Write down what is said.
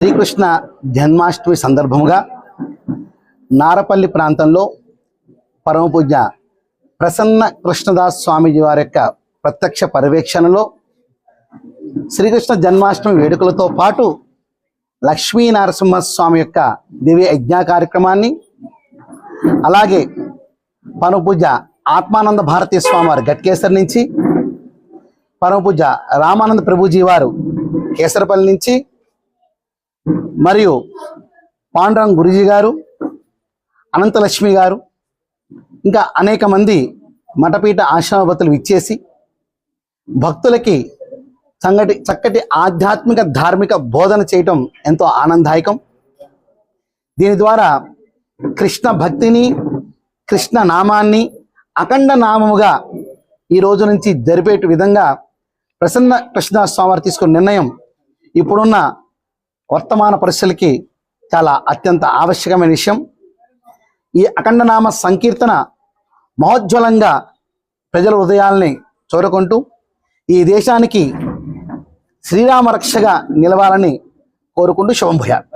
శ్రీకృష్ణ జన్మాష్టమి సందర్భముగా నారపల్లి ప్రాంతంలో పరమపూజ ప్రసన్న కృష్ణదాస్ స్వామీజీ వారి యొక్క ప్రత్యక్ష పర్యవేక్షణలో శ్రీకృష్ణ జన్మాష్టమి వేడుకలతో పాటు లక్ష్మీ నరసింహస్వామి యొక్క దివ్య యజ్ఞ కార్యక్రమాన్ని అలాగే పరమపూజ ఆత్మానంద భారతీ స్వామి వారు గట్కేసరి నుంచి పరమపూజ రామానంద ప్రభుజీ వారు కేసరపల్లి నుంచి మరియు పాండురంగ్ గురుజీ గారు అనంతలక్ష్మి గారు ఇంకా అనేక మంది మఠపీఠ ఆశ్రమపతులు ఇచ్చేసి భక్తులకి సంగటి చక్కటి ఆధ్యాత్మిక ధార్మిక బోధన చేయటం ఎంతో ఆనందదాయకం. దీని ద్వారా కృష్ణ భక్తిని కృష్ణ నామాన్ని అఖండ నామముగా ఈ రోజు నుంచి జరిపేట విధంగా ప్రసన్న కృష్ణ స్వామి తీసుకున్న నిర్ణయం ఇప్పుడున్న వర్తమాన పరిస్థితులకి చాలా అత్యంత ఆవశ్యకమైన విషయం. ఈ అఖండనామ సంకీర్తన మహోజ్వలంగా ప్రజల హృదయాల్ని చూరకుంటూ ఈ దేశానికి శ్రీరామ రక్షగా నిలవాలని కోరుకుంటూ శుభం భూయాలు